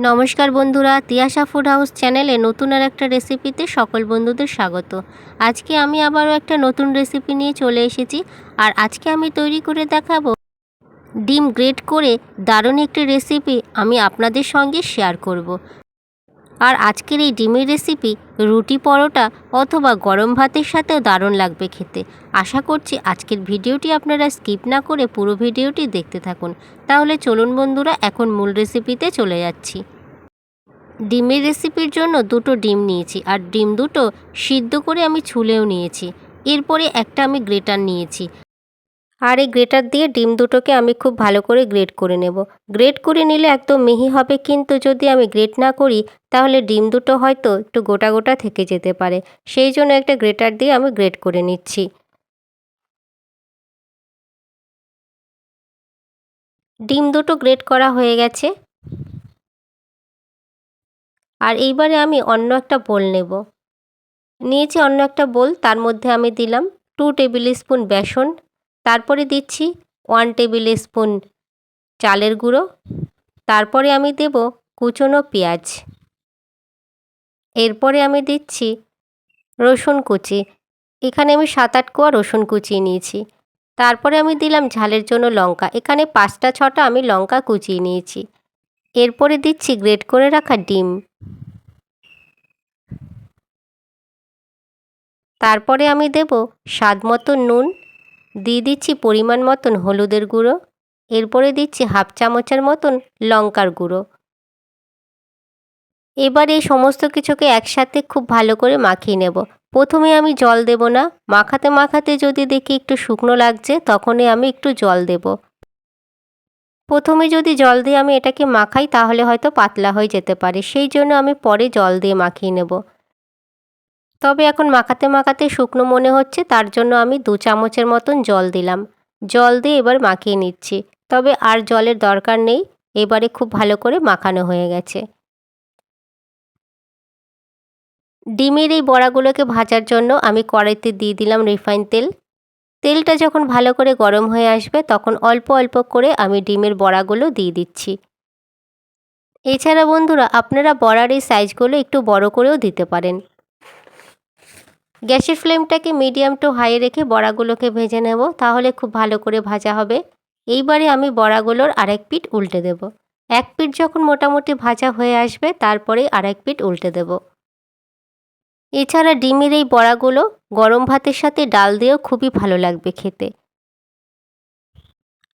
নমস্কার বন্ধুরা, Tiyasha food house চ্যানেলে নতুন আর একটা রেসিপিতে সকল বন্ধুদের স্বাগত আজকে আমি আবারও একটা নতুন রেসিপি নিয়ে চলে এসেছি আর আজকে আমি তৈরি করে দেখাবো ডিম গ্রেট করে দারুণ একটি রেসিপি আমি আপনাদের সঙ্গে শেয়ার করব। আর আজকের এই ডিমের রেসিপি রুটি পরোটা অথবা গরম ভাতের সাথেও দারুণ লাগবে খেতে। আশা করছি আজকের ভিডিওটি আপনারা স্কিপ না করে পুরো ভিডিওটি দেখতে থাকুন। তাহলে চলুন বন্ধুরা, এখন মূল রেসিপিতে চলে যাচ্ছি। ডিমের রেসিপির জন্য দুটো ডিম নিয়েছি আর ডিম দুটো সিদ্ধ করে আমি ছুলেও নিয়েছি। এরপরে একটা আমি গ্রেটার নিয়েছি। আর এই গ্রেটার দিয়ে ডিম দুটোকে আমি খুব ভালো করে গ্রেট করে নেব। গ্রেট করে নিলে একদম মিহি হবে, কিন্তু যদি আমি গ্রেট না করি, তাহলে ডিম দুটো হয়তো একটু গোটা গোটা থেকে যেতে পারে। সেই জন্য একটা গ্রেটার দিয়ে আমি গ্রেট করে নিচ্ছি। ডিম দুটো গ্রেট করা হয়ে গেছে। আর এইবারে আমি অন্য একটা বোল নেব। নিয়েছি অন্য একটা বোল, তার মধ্যে আমি দিলাম টু টেবিল স্পুন বেসন। তারপরে দিচ্ছি ওয়ান টেবিল স্পুন চালের গুঁড়ো। তারপরে আমি দেব কুচনো পেঁয়াজ। এরপরে আমি দিচ্ছি রসুন কুচি। এখানে আমি সাত আট কোয়া রসুন কুচিয়ে নিয়েছি। তারপরে আমি দিলাম ঝালের জন্য লঙ্কা। এখানে পাঁচটা ছটা আমি লঙ্কা কুচিয়ে নিয়েছি। এরপরে দিচ্ছি গ্রেট করে রাখা ডিম। তারপরে আমি দেব স্বাদ মতো নুন। দিয়ে দিচ্ছি পরিমাণ মতন হলুদের গুঁড়ো, এরপরে দিচ্ছি হাফ চামচের মতন লঙ্কার গুঁড়ো। এবার এই সমস্ত কিছুকে একসাথে খুব ভালো করে মাখিয়ে নেব। প্রথমে আমি জল দেব না, মাখাতে মাখাতে যদি দেখি একটু শুকনো লাগছে, তখনই আমি একটু জল দেব। প্রথমে যদি জল দিয়ে আমি এটাকে মাখাই, তাহলে হয়তো পাতলা হয়ে যেতে পারে, সেই জন্য আমি পরে জল দিয়ে মাখিয়ে নেব। তবে এখন মাখাতে মাখাতে শুকনো মনে হচ্ছে, তার জন্য আমি দু চামচের মতন জল দিলাম। জল দিয়ে এবার মাখিয়ে নিচ্ছি। তবে আর জলের দরকার নেই, এবারে খুব ভালো করে মাখানো হয়ে গেছে। ডিমের এই বড়াগুলোকে ভাজার জন্য আমি কড়াইতে দিয়ে দিলাম রিফাইন তেল। তেলটা যখন ভালো করে গরম হয়ে আসবে, তখন অল্প অল্প করে আমি ডিমের বড়াগুলো দিয়ে দিচ্ছি। এছাড়া বন্ধুরা, আপনারা বড়ার এই সাইজগুলো একটু বড় করেও দিতে পারেন। গ্যাসের ফ্লেমটাকে মিডিয়াম টু হাই রেখে বড়াগুলোকে ভেজে নেব, তাহলে খুব ভালো করে ভাজা হবে। এইবারে আমি বড়াগুলোর আরেক পিঠ উল্টে দেব। এক পিঠ যখন মোটামুটি ভাজা হয়ে আসবে তারপরে আরেক পিঠ উল্টে দেব। এছাড়া ডিমের এই বড়াগুলো গরম ভাতের সাথে ডাল দিয়েও খুবই ভালো লাগবে খেতে।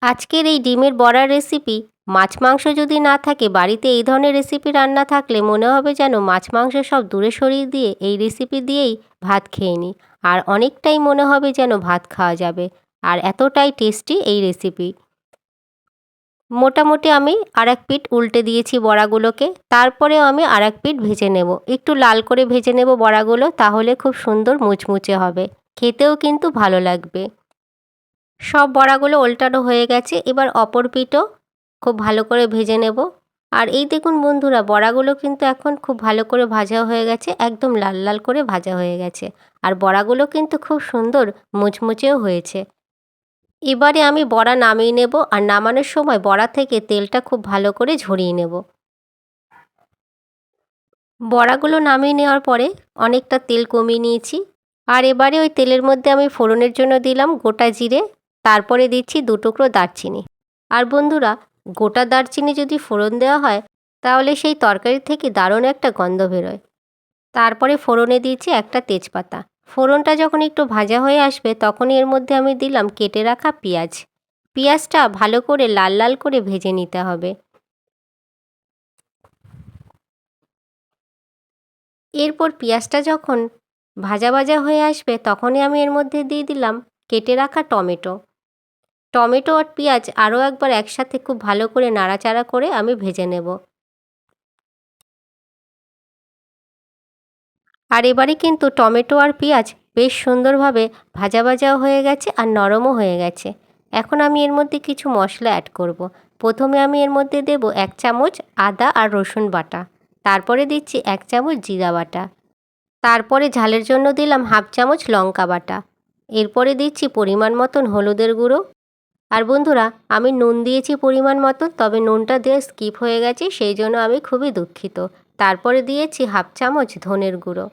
আজকের এই ডিমের বড়ার রেসিপি মাছ মাংস যদি না থাকে, বাড়িতে এই ধরনের রেসিপি রান্না থাকলে মনে হবে যেন মাছ মাংস সব দূরে সরিয়ে দিয়ে এই রেসিপি দিয়েই ভাত খেয়ে নিই আর অনেকটাই মনে হবে যেন ভাত খাওয়া যাবে। আর এতটাই টেস্টি এই রেসিপি মোটামুটি আমি আর এক পিঠ উল্টে দিয়েছি বড়াগুলোকে। তারপরেও আমি আর এক পিঠ ভেজে নেব। একটু লাল করে ভেজে নেব বড়াগুলো, তাহলে খুব সুন্দর মুচমুচে হবে। খেতেও কিন্তু ভালো লাগবে। সব বড়াগুলো উল্টানো হয়ে গেছে। এবার অপর পিঠও খুব ভালো করে ভেজে নেব। আর এই দেখুন বন্ধুরা, বড়াগুলো কিন্তু এখন খুব ভালো করে ভাজা হয়ে গেছে, একদম লাল লাল করে ভাজা হয়ে গেছে। আর বড়াগুলো কিন্তু খুব সুন্দর মুচমুচেও হয়েছে। এবারে আমি বড়া নামিয়ে নেব, আর নামানোর সময় বড়া থেকে তেলটা খুব ভালো করে ঝরিয়ে নেব। বড়াগুলো নামিয়ে নেওয়ার পরে অনেকটা তেল কমিয়ে নিয়েছি। আর এবারে ওই তেলের মধ্যে আমি ফোড়নের জন্য দিলাম গোটা জিরে, তারপরে দিচ্ছি দু টুকরো দারচিনি। আর বন্ধুরা গোটা দারচিনি যদি ফোড়ন দেওয়া হয়, তাহলে সেই তরকারি থেকে দারুণ একটা গন্ধ বেরোয়। তারপরে ফোড়নে দিয়েছি একটা তেজপাতা। ফোড়নটা যখন একটু ভাজা হয়ে আসবে, তখনই এর মধ্যে আমি দিলাম কেটে রাখা পেঁয়াজ। পেঁয়াজটা ভালো করে লাল লাল করে ভেজে নিতে হবে। এরপর পেঁয়াজটা যখন ভাজা ভাজা হয়ে আসবে, তখনই আমি এর মধ্যে দিয়ে দিলাম কেটে রাখা টমেটো। টমেটো আর পেঁয়াজ আরও একবার একসাথে খুব ভালো করে নাড়াচাড়া করে আমি ভেজে নেব। আর এবারে কিন্তু টমেটো আর পেঁয়াজ বেশ সুন্দরভাবে ভাজা ভাজাও হয়ে গেছে আর নরমও হয়ে গেছে। এখন আমি এর মধ্যে কিছু মশলা অ্যাড করব। প্রথমে আমি এর মধ্যে দেব এক চামচ আদা আর রসুন বাটা। তারপরে দিচ্ছি এক চামচ জিরা বাটা। তারপরে ঝালের জন্য দিলাম হাফ চামচ লঙ্কা বাটা। এরপরে দিচ্ছি পরিমাণ মতন হলুদের গুঁড়ো। আর বন্ধুরা, আমি নুন দিয়েছি পরিমাণ মতো, তবে নুনটা দিয়ে স্কিপ হয়ে গেছে, সেই জন্য আমি খুবই দুঃখিত। তারপরে দিয়েছি হাফ চামচ ধনের গুঁড়ো।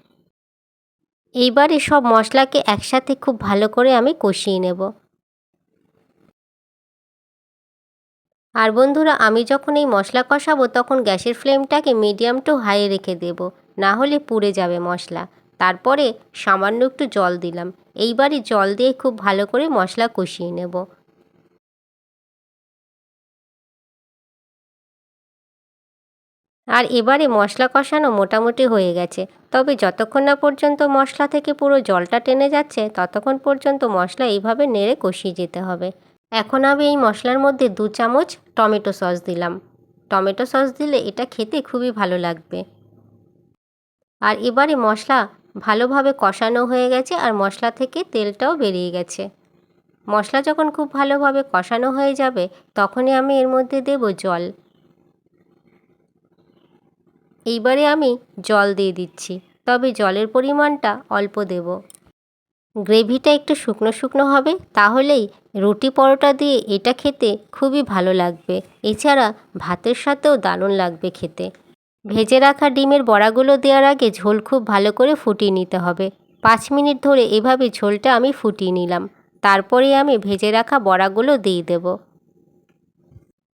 এইবারে সব মশলাকে একসাথে খুব ভালো করে আমি কষিয়ে নেব। আর বন্ধুরা, আমি যখন এই মশলা কষাবো, তখন গ্যাসের ফ্লেমটাকে মিডিয়াম টু হাই রেখে দেব, না হলে পুড়ে যাবে মশলা। তারপরে সামান্য একটু জল দিলাম। এইবারই জল দিয়ে খুব ভালো করে মশলা কষিয়ে নেব। আর এবারে মশলা কষানো মোটামুটি হয়ে গেছে। তবে যতক্ষণ না পর্যন্ত মশলা থেকে পুরো জলটা টেনে যাচ্ছে, ততক্ষণ পর্যন্ত মশলা এইভাবে নেড়ে কষিয়ে যেতে হবে। এখন আমি এই মশলার মধ্যে দু চামচ টমেটো সস দিলাম। টমেটো সস দিলে এটা খেতে খুবই ভালো লাগবে। আর এবারে মশলা ভালোভাবে কষানো হয়ে গেছে আর মশলা থেকে তেলটাও বেরিয়ে গেছে। মশলা যখন খুব ভালোভাবে কষানো হয়ে যাবে, তখনই আমি এর মধ্যে দেব জল। এইবারে আমি জল দিয়ে দিচ্ছি, তবে জলের পরিমাণটা অল্প দেব। গ্রেভিটা একটু শুকনো শুকনো হবে, তাহলেই রুটি পরোটা দিয়ে এটা খেতে খুবই ভালো লাগবে। এছাড়া ভাতের সাথেও দারুণ লাগবে খেতে। ভেজে রাখা ডিমের বড়াগুলো দেওয়ার আগে ঝোল খুব ভালো করে ফুটিয়ে নিতে হবে। পাঁচ মিনিট ধরে এভাবে ঝোলটা আমি ফুটিয়ে নিলাম। তারপরে আমি ভেজে রাখা বড়াগুলো দিয়ে দেব।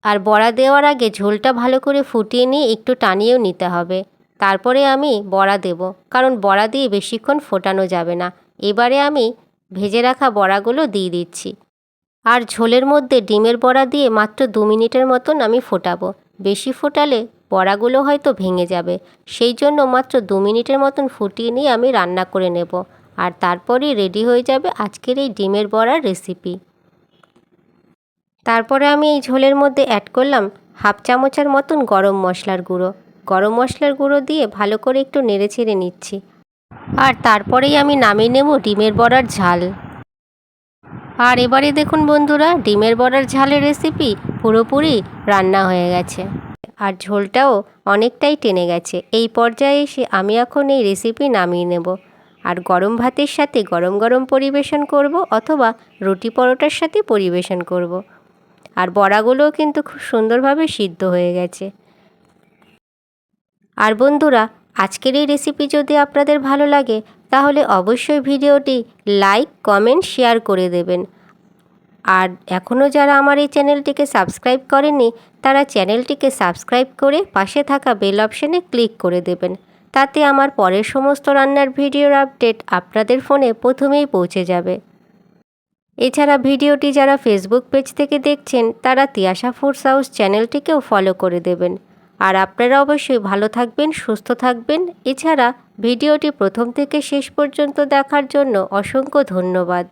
আর বড়া দেওয়ার আগে ঝোলটা ভালো করে ফুটিয়ে নিয়ে একটু টানিয়েও নিতে হবে। তারপরে আমি বড়া দেব, কারণ বড়া দিয়ে বেশিক্ষণ ফোটানো যাবে না। এবারে আমি ভেজে রাখা বড়াগুলো দিয়ে দিচ্ছি। আর ঝোলের মধ্যে ডিমের বড়া দিয়ে মাত্র দু মিনিটের মতন আমি ফোটাবো। বেশি ফোটালে বড়াগুলো হয়তো ভেঙে যাবে। সেই জন্য মাত্র দু মিনিটের মতন ফুটিয়ে নিয়ে আমি রান্না করে নেব। আর তারপরেই রেডি হয়ে যাবে আজকের এই ডিমের বড়ার রেসিপি। তারপরে আমি এই ঝোলের মধ্যে অ্যাড করলাম হাফ চামচের মতন গরম মশলার গুঁড়ো। গরম মশলার গুঁড়ো দিয়ে ভালো করে একটু নেড়ে ছেড়ে নিচ্ছি। আর তারপরেই আমি নামিয়ে নেব ডিমের বড়ার ঝাল। আর এবারে দেখুন বন্ধুরা, ডিমের বড়ার ঝালের রেসিপি পুরোপুরি রান্না হয়ে গেছে। আর ঝোলটাও অনেকটাই টেনে গেছে। এই পর্যায়ে এসে আমি এখন এই রেসিপি নামিয়ে নেব। আর গরম ভাতের সাথে গরম গরম পরিবেশন করব অথবা রুটি পরোটার সাথে পরিবেশন করব। আর বড়াগুলোও কিন্তু খুব সুন্দরভাবে সিদ্ধ হয়ে গেছে। আর বন্ধুরা, আজকের এই রেসিপি যদি আপনাদের ভালো লাগে, তাহলে অবশ্যই ভিডিওটি লাইক কমেন্ট শেয়ার করে দেবেন। আর এখনও যারা আমার এই চ্যানেলটিকে সাবস্ক্রাইব করেনি তারা চ্যানেলটিকে সাবস্ক্রাইব করে পাশে থাকা বেল অপশানে ক্লিক করে দেবেন। তাতে আমার পরের সমস্ত রান্নার ভিডিওর আপডেট আপনাদের ফোনে প্রথমেই পৌঁছে যাবে। এছাড়া ভিডিওটি যারা ফেসবুক পেজ থেকে দেখছেন, তারা তিয়াশা ফুডস হাউস চ্যানেলটিকেও ফলো করে দেবেন। আর আপনারা অবশ্যই ভালো থাকবেন, সুস্থ থাকবেন। এছাড়া ভিডিওটি প্রথম থেকে শেষ পর্যন্ত দেখার জন্য অসংখ্য ধন্যবাদ।